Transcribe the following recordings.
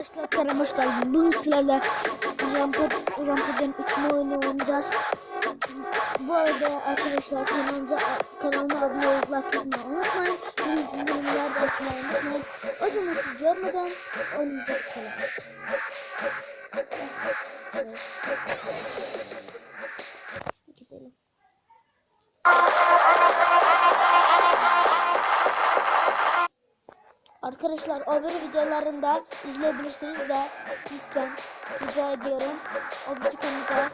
Arkadaşlar hoş geldiniz. Bugün sizlerle Rampad, Rampad'ın uçma oyunu oynayacağız. Bu arada arkadaşlar kanalımıza kanalıma abone olup like yapmayı unutmayın. Bildirimleri de açmayı unutmayın. O zaman siz görmeden oynayacak selam. Gidelim. Arkadaşlar böyle videolarında izleyebilirsiniz de lütfen rica ediyorum. O bir konuda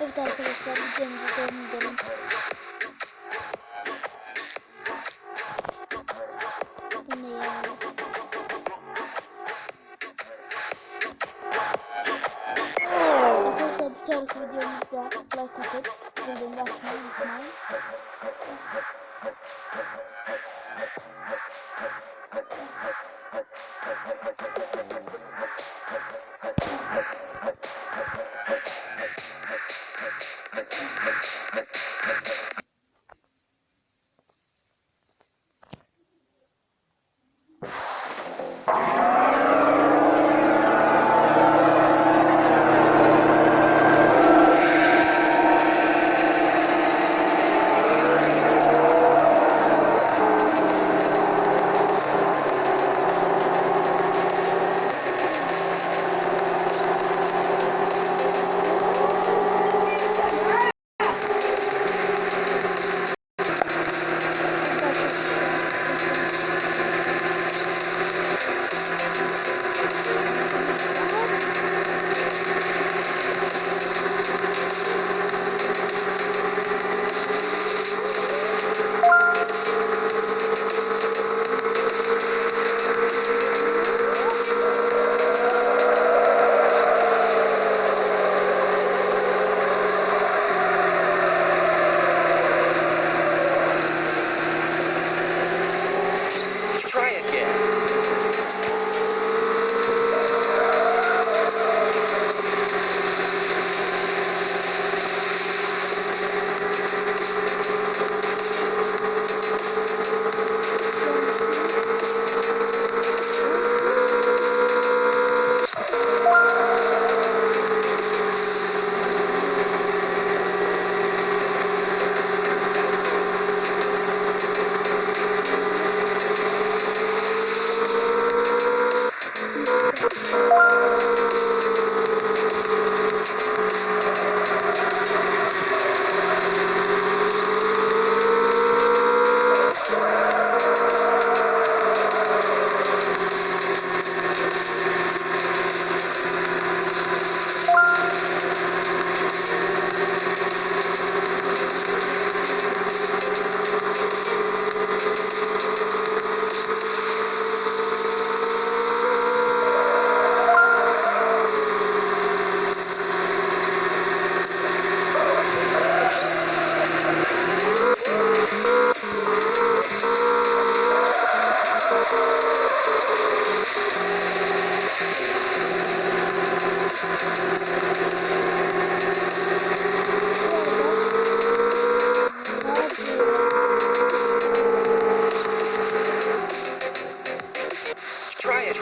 Evet arkadaşlar videomuzu devam sonraki videomuzda like atıp bildirimleri açmayı unutmayın. Try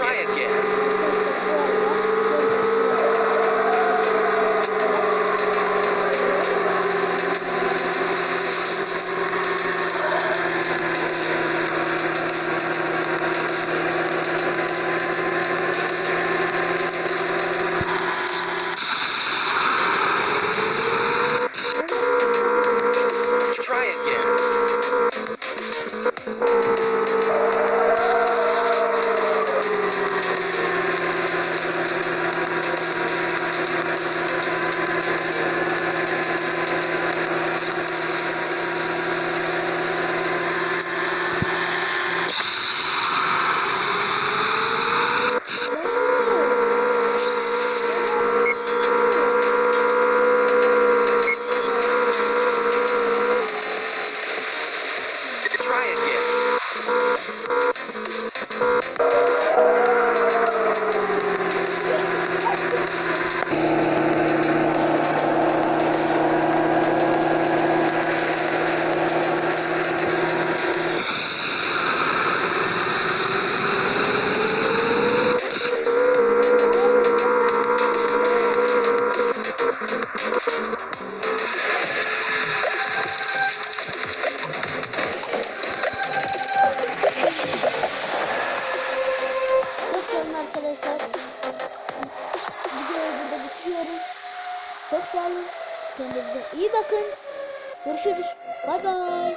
Try it. Olun. Kendinize iyi bakın. Görüşürüz. Bay bay.